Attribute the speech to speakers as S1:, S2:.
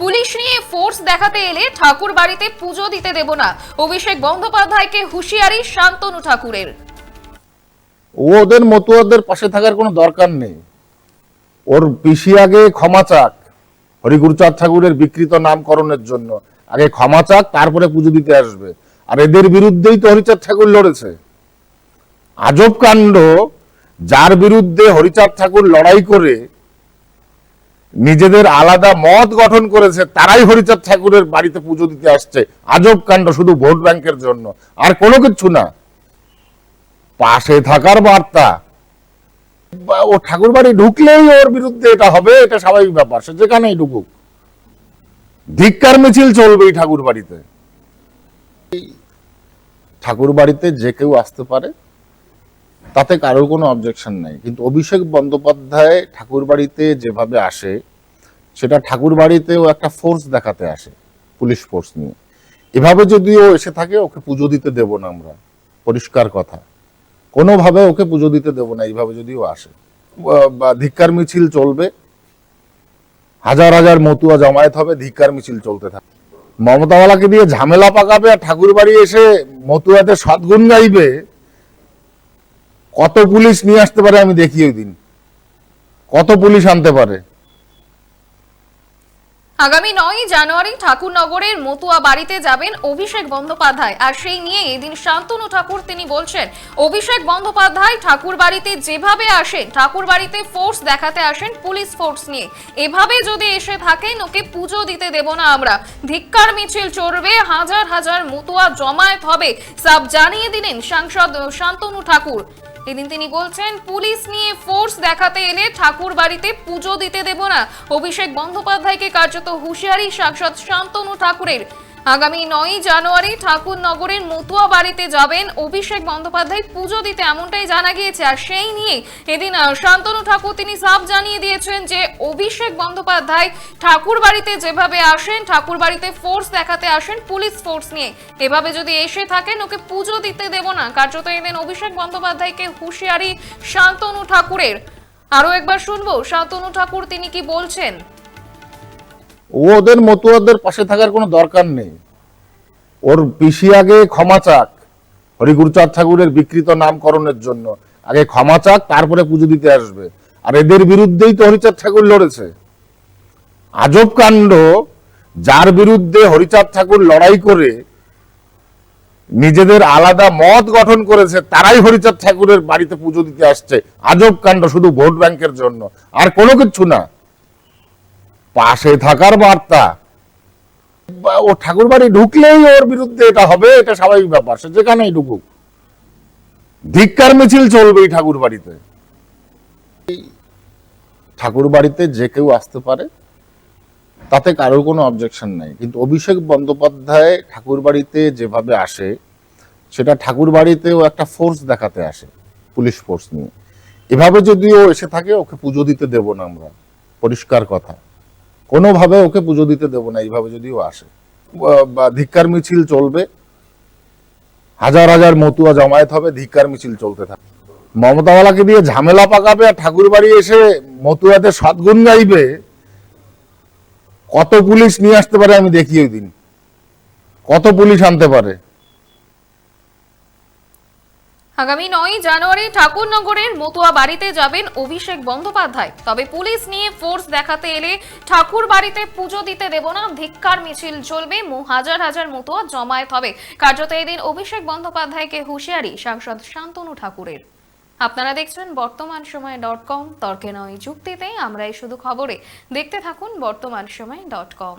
S1: Police নিয়ে force দেখাতে এলে ঠাকুর বাড়িতে পুজো দিতে দেব না। অভিষেক বন্দ্যোপাধ্যায়কে হুঁশিয়ারি শান্তনু ঠাকুরের।
S2: ওদের মতুয়াদের পাশে থাকার কোনো দরকার নেই। ওর পিসি আগে ক্ষমা চাক, হরিগুরুচাঁদ ঠাকুরের বিকৃত নামকরণের জন্য। আগে ক্ষমা চাক, তারপরে পুজো দিতে আসবে। আর এদের বিরুদ্ধেই তো হরিচাঁদ ঠাকুর লড়েছে। আজব কাণ্ড, যার বিরুদ্ধে হরিচাঁদ ঠাকুর লড়াই করে নিজেদের আলাদা মত গঠন করেছে, তারাই হরিচাঁদ ঠাকুরের বাড়িতে পুজো দিতে আসছে। আজব কাণ্ড, শুধু ভোট ব্যাংকের জন্য। আর কোনো কিছু না। পাশে থাকার বার্তা। ও ঠাকুর বাড়ি ঢুকলেই ওর বিরুদ্ধে এটা হবে, এটা স্বাভাবিক ব্যাপার, সে যেখানেই ঢুকুক। ধিক্কার মিছিল চলবে এই ঠাকুর বাড়িতে। ঠাকুর বাড়িতে যে কেউ আসতে পারে। তাতে কারোর কোনো অবজেকশন নাই। কিন্তু অভিষেক বন্দ্যোপাধ্যায় ঠাকুর বাড়িতে যেভাবে আসে, সেটা ঠাকুর বাড়িতেও একটা ফোর্স দেখাতে আসে পুলিশ ফোর্স নিয়ে। এভাবে যদি ও এসে থাকে, ওকে পুজো দিতে দেব না আমরা। পরিষ্কার কথা। কোনোভাবে ওকে পুজো দিতে দেবো না, এইভাবে যদি ও আসে ধিক্কার মিছিল চলবে। হাজার হাজার মতুয়া জমায়েত হবে, ধিক্কার মিছিল চলতে থাকে। মমতাওয়ালাকে দিয়ে ঝামেলা পাকাবে আর ঠাকুর বাড়ি এসে মতুয়াতে সদ্গুণ গাইবে কত পুলিশ নিয়ে আসতে পারে আমি দেখি ওই দিন। কত পুলিশ আনতে পারে।
S1: আগামী নয় জানুয়ারি ঠাকুরনগরের মতুয়া বাড়িতে যাবেন অভিষেক বন্দ্যোপাধ্যায়। আর সেই নিয়ে এদিন শান্তনু ঠাকুর, তিনি বলছেন, অভিষেক বন্দ্যোপাধ্যায় ঠাকুর বাড়িতে যেভাবে আসেন, ঠাকুর বাড়িতে ফোর্স দেখাতে আসেন পুলিশ ফোর্স নিয়ে। এভাবে যদি এসে থাকেন, ওকে পুজো দিতে দেব না আমরা। ধিক্কার মিছিল চড়বে, হাজার হাজার মতুয়া জমায়েত হবে। সব জানিয়ে দিলেন সাংসদ, শান্তনু ঠাকুর। এদিন তিনি বলছেন, পুলিশ নিয়ে ফোর্স দেখাতে এলে ঠাকুর বাড়িতে পুজো দিতে দেব না। অভিষেক বন্দ্যোপাধ্যায়কে কার্যত হুঁশিয়ারি সাংসদ শান্তনু ঠাকুরের আগামী নয় জানুয়ারি ঠাকুরনগরের মতুয়া বাড়িতে যাবেন অভিষেক বন্দ্যোপাধ্যায়। পুজো দিতে এমনটাই জানা গিয়েছে, আর সেই নিয়ে এদিন শান্তনু ঠাকুর তিনি সাফ জানিয়ে দিয়েছেন যে, অভিষেক বন্দ্যোপাধ্যায় ঠাকুর বাড়িতে যেভাবে আসেন, ঠাকুর বাড়িতে ফোর্স দেখাতে আসেন পুলিশ ফোর্স নিয়ে। এভাবে যদি এসে থাকেন, ওকে পুজো দিতে দেব না। কার্যত এদিন অভিষেক বন্দ্যোপাধ্যায়কে হুঁশিয়ারি শান্তনু ঠাকুরের। আরও একবার শুনব, শান্তনু ঠাকুর তিনি কি বলছেন?
S2: ওদের মতুয়াদের পাশে থাকার কোনো দরকার নেই। ওর পিসি আগে ক্ষমা চাক। হরিগুরুচাঁদ ঠাকুরের বিকৃত নামকরণের জন্য। আগে ক্ষমা চাক, তারপরে পুজো দিতে আসবে। আর এদের বিরুদ্ধেই তো হরিচাঁদ ঠাকুর লড়েছে। আজব কাণ্ড, যার বিরুদ্ধে হরিচাঁদ ঠাকুর লড়াই করে নিজেদের আলাদা মত গঠন করেছে, তারাই হরিচাঁদ ঠাকুরের বাড়িতে পুজো দিতে আসছে। আজব কাণ্ড, শুধু ভোট ব্যাংকের জন্য। আর কোনো কিছু না। পাশে থাকার বার্তা। ও ঠাকুর বাড়ি ঢুকলেই ওর বিরুদ্ধে এটা হবে, এটা স্বাভাবিক ব্যাপার, সে যেখানেই ঢুকুক। ধিক্কার মিছিল চলবে এই ঠাকুর বাড়িতে। ঠাকুর বাড়িতে যে কেউ আসতে পারে, তাতে কারোর কোনো অবজেকশন নাই। কিন্তু অভিষেক বন্দ্যোপাধ্যায় ঠাকুর বাড়িতে যেভাবে আসে, সেটা ঠাকুর বাড়িতেও একটা ফোর্স দেখাতে আসে, পুলিশ ফোর্স নিয়ে। এভাবে যদি ও এসে থাকে, ওকে পুজো দিতে দেব না আমরা, পরিষ্কার কথা। কোনোভাবে ওকে পুজো দিতে দেব না, এইভাবে যদি ও আসে। ধিক্কার মিছিল চলবে, হাজার হাজার মতুয়া জমায়েত হবে, ধিক্কার মিছিল চলতে থাকে। মমতাওয়ালাকে দিয়ে ঝামেলা পাকাবে আর ঠাকুর বাড়ি এসে মতুয়াতে সদ্গুণ গাইবে, কত পুলিশ নিয়ে আসতে পারে আমি দেখি ওই দিন। কত পুলিশ আনতে পারে।
S1: আগামী নয় জানুয়ারি ঠাকুরনগরের মতুয়া বাড়িতে যাবেন অভিষেক বন্দ্যোপাধ্যায়। তবে পুলিশ নিয়ে ফোর্স দেখাতে এলে ঠাকুর বাড়িতে পুজো দিতে দেব না, ধিক্কার মিছিল চলবে হাজার হাজার মতুয়া জমায়েত হবে। কার্যত এদিন অভিষেক বন্দ্যোপাধ্যায়কে হুঁশিয়ারি সাংসদ শান্তনু ঠাকুরের। আপনারা দেখছেন বর্তমান সময় ডট কম, তর্কে নয় যুক্তিতে, আমরাই শুধু খবরে। দেখতে থাকুন বর্তমান সময় ডট কম।